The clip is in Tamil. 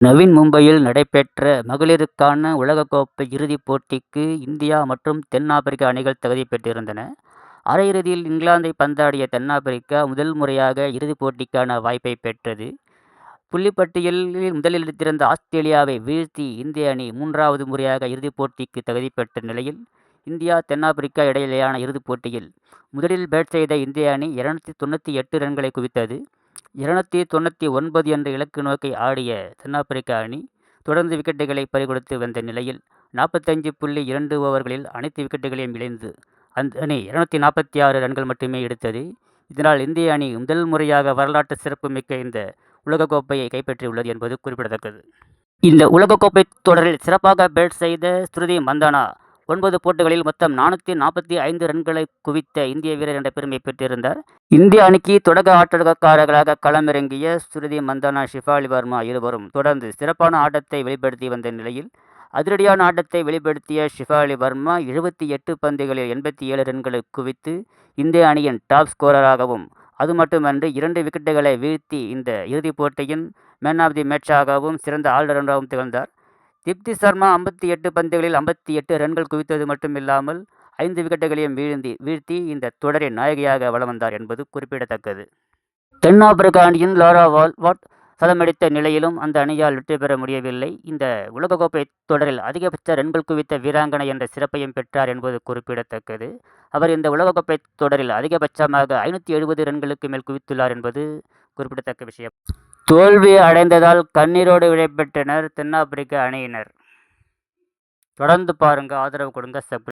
நவீன் மும்பையில் நடைபெற்ற மகளிருக்கான உலகக்கோப்பை இறுதிப் போட்டிக்கு இந்தியா மற்றும் தென்னாப்பிரிக்க அணிகள் தகுதி பெற்றிருந்தன. அரையிறுதியில் இங்கிலாந்தை பந்தாடிய தென் ஆப்பிரிக்கா முதல் முறையாக இறுதிப் போட்டிக்கான வாய்ப்பைப் பெற்றது. புள்ளிப்பட்டியலில் முதலிடத்திலிருந்த ஆஸ்திரேலியாவை வீழ்த்தி இந்திய அணி மூன்றாவது முறையாக இறுதிப் போட்டிக்கு தகுதி பெற்ற நிலையில் இந்தியா தென்னாப்பிரிக்கா இடையிலேயான இறுதிப் போட்டியில் முதலில் பேட் செய்த இந்திய அணி இருநூத்தி தொண்ணூற்றி எட்டு ரன்களை குவித்தது. இருநூத்தி தொண்ணூற்றி ஒன்பது என்ற இலக்கு நோக்கி ஆடிய தென் அணி தொடர்ந்து விக்கெட்டுகளை பறிகொடுத்து வந்த நிலையில் நாற்பத்தஞ்சு புள்ளி இரண்டு ஓவர்களில் அனைத்து விக்கெட்டுகளையும் இழந்து அந்த அணி இருநூத்தி நாற்பத்தி ஆறு ரன்கள் மட்டுமே எடுத்தது. இதனால் இந்திய அணி முதல் முறையாக வரலாற்று சிறப்புமிக்க இந்த உலகக்கோப்பையை கைப்பற்றியுள்ளது என்பது குறிப்பிடத்தக்கது. இந்த உலகக்கோப்பை தொடரில் சிறப்பாக பேட் செய்த ஸ்ருதி மந்தானா ஒன்பது போட்டிகளில் மொத்தம் நானூற்றி நாற்பத்தி ஐந்து ரன்களை குவித்த இந்திய வீரர் என்ற பெருமையை பெற்றிருந்தார். இந்திய அணிக்கு தொடக்க ஆட்டக்காரர்களாக களமிறங்கிய ஸ்ருதி மந்தனா ஷிஃபாலி வர்மா இருவரும் தொடர்ந்து சிறப்பான ஆட்டத்தை வெளிப்படுத்தி வந்த நிலையில் அதிரடியான ஆட்டத்தை வெளிப்படுத்திய ஷிஃபாலி வர்மா எழுபத்தி எட்டு பந்துகளில் எண்பத்தி ஏழு ரன்களை குவித்து இந்திய அணியின் டாப் ஸ்கோரராகவும் அது மட்டுமன்றி இரண்டு விக்கெட்டுகளை வீழ்த்தி இந்த இறுதிப் போட்டியின் மேன் ஆஃப் தி மேட்சாகவும் சிறந்த ஆல்ரவுண்டராகவும் திகழ்ந்தார். தீப்தி சர்மா ஐம்பத்தி எட்டு பந்துகளில் ஐம்பத்தி எட்டு ரன்கள் குவித்தது மட்டுமில்லாமல் ஐந்து விக்கெட்டுகளையும் வீழ்ந்தி வீழ்த்தி இந்த தொடரின் நாயகியாக வலம் வந்தார் என்பது குறிப்பிடத்தக்கது. தென்னாப்பிரிக்க அணியின் லாரா வால்வாட் சதமடித்த நிலையிலும் அந்த அணியால் வெற்றி பெற முடியவில்லை. இந்த உலகக்கோப்பை தொடரில் அதிகபட்ச ரன்கள் குவித்த வீராங்கனை என்ற சிறப்பையும் பெற்றார் என்பது குறிப்பிடத்தக்கது. அவர் இந்த உலகக்கோப்பை தொடரில் அதிகபட்சமாக ஐநூற்றி எழுபது ரன்களுக்கு மேல் குவித்துள்ளார் என்பது குறிப்பிடத்தக்க விஷயம். தோல்வி அடைந்ததால் கண்ணீரோடு விடைபெற்றனர் தென்னாப்பிரிக்க அணியினர். தொடர்ந்து பாருங்க ஆதரவு கொடுங்க சப்